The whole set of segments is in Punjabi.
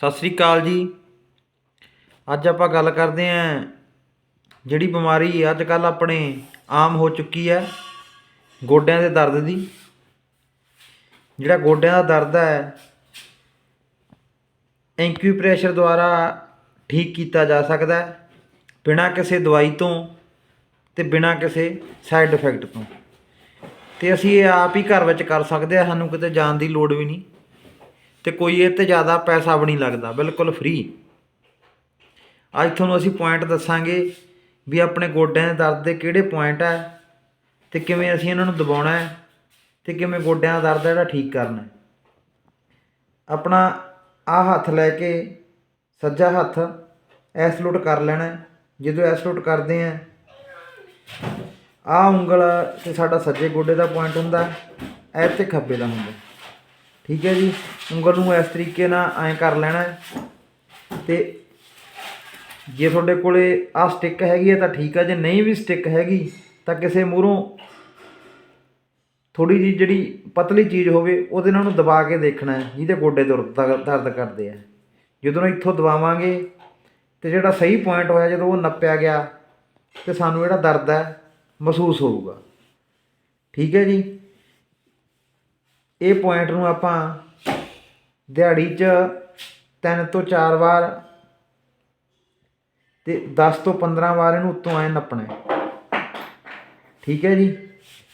ਸਤਿ ਸ੍ਰੀ ਅਕਾਲ ਜੀ। ਅੱਜ ਆਪਾਂ ਗੱਲ ਕਰਦੇ ਆਂ ਜਿਹੜੀ ਬਿਮਾਰੀ ਅੱਜ ਕੱਲ ਆਪਣੇ ਆਮ ਹੋ ਚੁੱਕੀ ਹੈ, ਗੋਡਿਆਂ ਦੇ ਦਰਦ ਦੀ। ਜਿਹੜਾ ਗੋਡਿਆਂ ਦਾ ਦਰਦ ਹੈ ਐਂਕਿਊਪ੍ਰੈਸ਼ਰ ਦੁਆਰਾ ਠੀਕ ਕੀਤਾ ਜਾ ਸਕਦਾ ਹੈ, ਬਿਨਾਂ ਕਿਸੇ ਦਵਾਈ ਤੋਂ ਤੇ ਬਿਨਾਂ ਕਿਸੇ ਸਾਈਡ ਇਫੈਕਟ ਤੋਂ। ਤੇ ਅਸੀਂ ਇਹ ਆਪ ਹੀ ਘਰ ਵਿੱਚ ਕਰ ਸਕਦੇ ਆ ਸਾਨੂੰ ਕਿਤੇ ਜਾਣ ਦੀ ਲੋੜ ਵੀ ਨਹੀਂ। ਤੇ ਕੋਈ ਇਹ ਤੇ ਜ਼ਿਆਦਾ ਪੈਸਾ ਵੀ ਨਹੀਂ ਲੱਗਦਾ, ਬਿਲਕੁਲ ਫ੍ਰੀ ਅੱਜ ਤੁਹਾਨੂੰ ਅਸੀਂ ਪੁਆਇੰਟ ਦੱਸਾਂਗੇ ਵੀ ਆਪਣੇ ਗੋਡਿਆਂ ਦੇ ਦਰਦ ਦੇ ਕਿਹੜੇ ਪੁਆਇੰਟ ਹੈ ਤੇ ਕਿਵੇਂ ਅਸੀਂ ਇਹਨਾਂ ਨੂੰ ਦਬਾਉਣਾ ਹੈ ਤੇ ਕਿਵੇਂ ਗੋਡਿਆਂ ਦਾ ਦਰਦ ਹੈ ਜਿਹੜਾ ਠੀਕ ਕਰਨਾ ਹੈ। ਆਪਣਾ ਆ ਹੱਥ ਲੈ ਕੇ ਸੱਜਾ ਹੱਥ ਐਸਲੂਟ ਕਰ ਲੈਣਾ ਜਦੋਂ ਐਸਲੂਟ ਕਰਦੇ ਆ ਆ ਉਂਗਲ ਤੇ ਸਾਡਾ ਸੱਜੇ ਗੋਡੇ ਦਾ ਪੁਆਇੰਟ ਹੁੰਦਾ ਐ ਤੇ ਖੱਬੇ ਦਾ ਹੁੰਦਾ। ਠੀਕ ਹੈ ਜੀ, ਉਂਗਲ ਨੂੰ ਇਸ ਤਰੀਕੇ ਨਾਲ ਐਂ ਕਰ ਲੈਣਾ ਹੈ। ਤੇ ਜੇ ਤੁਹਾਡੇ ਕੋਲੇ ਆ ਸਟਿਕ ਹੈਗੀ ਹੈ ਤਾਂ ਠੀਕ ਹੈ, ਜੇ ਨਹੀਂ ਵੀ ਸਟਿਕ ਹੈਗੀ ਤਾਂ ਕਿਸੇ ਮੂਹਰੋਂ ਥੋੜੀ ਜੀ ਜਿਹੜੀ ਪਤਲੀ ਚੀਜ਼ ਹੋਵੇ, ਉਹਦੇ ਨਾਲ ਉਹਨੂੰ ਦਬਾ ਕੇ ਦੇਖਣਾ ਜਿਹਦੇ ਗੋਡੇ ਦਰਦ ਦਰਦ ਕਰਦੇ ਆ। ਜਦੋਂ ਇੱਥੋਂ ਦਬਾਵਾਂਗੇ ਤੇ ਜਿਹੜਾ ਸਹੀ ਪੁਆਇੰਟ ਹੋਇਆ, ਜਦੋਂ ਉਹ ਨੱਪਿਆ ਗਿਆ ਤੇ ਸਾਨੂੰ ਜਿਹੜਾ ਦਰਦ ਹੈ, ਮਹਿਸੂਸ ਹੋਊਗਾ। ਠੀਕ ਹੈ ਜੀ? ਇਹ ਪੁਆਇੰਟ ਨੂੰ ਆਪਾਂ ਦਿਹਾੜੀ 'ਚ ਤਿੰਨ ਤੋਂ ਚਾਰ ਵਾਰ ਤੇ 10 ਤੋਂ 15 ਵਾਰ ਇਹਨੂੰ ਉੱਤੋਂ ਐ ਨੱਪਣਾ ਠੀਕ ਹੈ ਜੀ?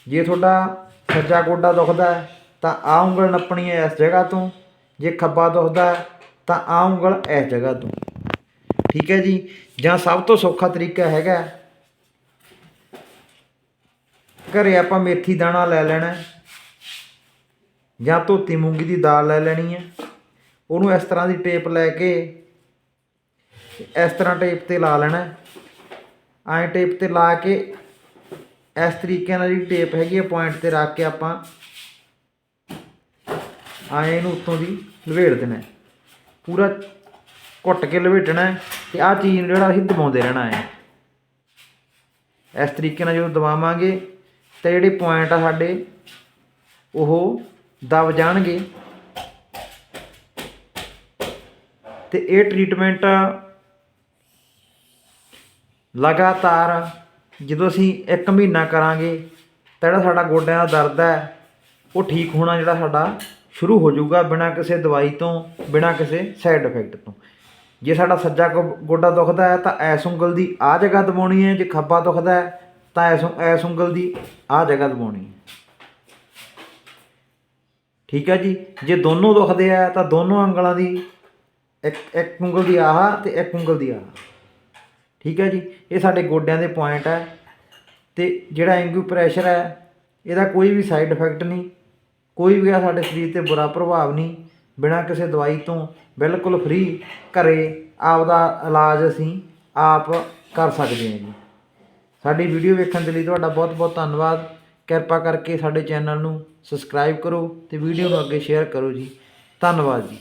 ਜੇ ਤੁਹਾਡਾ ਸੱਜਾ ਗੋਡਾ ਦੁਖਦਾ ਹੈ, ਤਾਂ ਆ ਉਂਗਲ ਨੱਪਣੀ ਹੈ ਇਸ ਜਗ੍ਹਾ ਤੋਂ। ਜੇ ਖੱਬਾ ਦੁਖਦਾ ਤਾਂ ਆ ਉਂਗਲ ਇਸ ਜਗ੍ਹਾ ਤੋਂ। ਠੀਕ ਹੈ ਜੀ? ਜਾਂ ਸਭ ਤੋਂ ਸੌਖਾ ਤਰੀਕਾ ਹੈਗਾ ਘਰੇ ਆਪਾਂ ਮੇਥੀ ਦਾਣਾ ਲੈ ਲੈਣਾ ਜਾਂ ਧੋਤੀ ਮੂੰਗੀ ਦੀ ਦਾਲ ਲੈ ਲੈਣੀ ਹੈ। ਉਹਨੂੰ ਇਸ ਤਰ੍ਹਾਂ ਦੀ ਟੇਪ ਲੈ ਕੇ ਇਸ ਤਰ੍ਹਾਂ ਟੇਪ ਤੇ ਲਾ ਲੈਣਾ ਹੈ। ਐਂ ਟੇਪ ਤੇ ਲਾ ਕੇ ਇਸ ਤਰੀਕੇ ਨਾਲ ਜਿਹੜੀ ਟੇਪ ਹੈਗੀ ਹੈ ਪੁਆਇੰਟ ਤੇ ਰੱਖ ਕੇ ਆਪਾਂ ਐਂ ਇਹਨੂੰ ਉੱਤੋਂ ਦੀ ਲਵੇੜ ਦੇਣਾ ਪੂਰਾ ਘੁੱਟ ਕੇ ਲਵੇਟਣਾ ਹੈ ਤੇ ਆਹ ਚੀਜ਼ ਨੂੰ ਜਿਹੜਾ ਅਸੀਂ ਦਬਾਉਂਦੇ ਰਹਿਣਾ ਹੈ। ਇਸ ਤਰੀਕੇ ਨਾਲ ਜਦੋਂ ਦਬਾਵਾਂਗੇ ਤਾਂ ਜਿਹੜੇ ਪੁਆਇੰਟ ਆ ਸਾਡੇ, ਉਹ ਦਬ ਜਾਣਗੇ। ਤੇ ਇਹ ਟ੍ਰੀਟਮੈਂਟ ਲਗਾਤਾਰ ਜਦੋਂ ਅਸੀਂ 1 ਮਹੀਨਾ ਕਰਾਂਗੇ, ਤਾਂ ਜਿਹੜਾ ਸਾਡਾ ਗੋਡਿਆਂ ਦਾ ਦਰਦ ਹੈ, ਉਹ ਠੀਕ ਹੋਣਾ ਜਿਹੜਾ ਸਾਡਾ ਸ਼ੁਰੂ ਹੋ ਜਾਊਗਾ ਬਿਨਾਂ ਕਿਸੇ ਦਵਾਈ ਤੋਂ, ਬਿਨਾਂ ਕਿਸੇ ਸਾਈਡ ਇਫੈਕਟ ਤੋਂ। ਜੇ ਸਾਡਾ ਸੱਜਾ ਗੋ- ਗੋਡਾ ਦੁਖਦਾ ਹੈ, ਤਾਂ ਐਸ ਉਂਗਲ ਦੀ ਆ ਜਗ੍ਹਾ ਦਬਾਉਣੀ ਹੈ। ਜੇ ਖੱਬਾ ਦੁਖਦਾ ਹੈ, ਤਾਂ ਐਸ ਐਸ ਉਂਗਲ ਦੀ ਆ ਜਗ੍ਹਾ ਦਬਾਉਣੀ ਹੈ। ਠੀਕ ਹੈ ਜੀ? ਜੇ ਦੋਨੋਂ ਦੁਖਦੇ ਆ, ਤਾਂ ਦੋਨੋਂ ਉਂਗਲਾਂ ਦੀ, ਇੱਕ ਇੱਕ ਉਂਗਲ ਦੀ ਆਹ ਤੇ ਇੱਕ ਉਂਗਲ ਦੀ ਆਹ। ਠੀਕ ਹੈ ਜੀ? ਇਹ ਸਾਡੇ ਗੋਡਿਆਂ ਦੇ ਪੁਆਇੰਟ ਹੈ। ਤੇ ਜਿਹੜਾ ਐਂਗੂ ਪ੍ਰੈਸ਼ਰ ਹੈ, ਇਹਦਾ ਕੋਈ ਵੀ ਸਾਈਡ ਇਫੈਕਟ ਨਹੀਂ। ਕੋਈ ਵੀ ਸਾਡੇ ਸਰੀਰ ਤੇ ਬੁਰਾ ਪ੍ਰਭਾਵ ਨਹੀਂ। ਬਿਨਾਂ ਕਿਸੇ ਦਵਾਈ ਤੋਂ, ਬਿਲਕੁਲ ਫ੍ਰੀ ਘਰੇ ਆਪਦਾ ਇਲਾਜ ਅਸੀਂ ਆਪ ਕਰ ਸਕਦੇ ਹਾਂ ਜੀ। ਸਾਡੀ ਵੀਡੀਓ ਵੇਖਣ ਦੇ ਲਈ ਤੁਹਾਡਾ ਬਹੁਤ ਬਹੁਤ ਧੰਨਵਾਦ। ਕਿਰਪਾ ਕਰਕੇ ਸਾਡੇ ਚੈਨਲ ਨੂੰ ਸਬਸਕ੍ਰਾਈਬ ਕਰੋ ਅਤੇ ਵੀਡੀਓ ਨੂੰ ਅੱਗੇ ਸ਼ੇਅਰ ਕਰੋ ਜੀ। ਧੰਨਵਾਦ ਜੀ।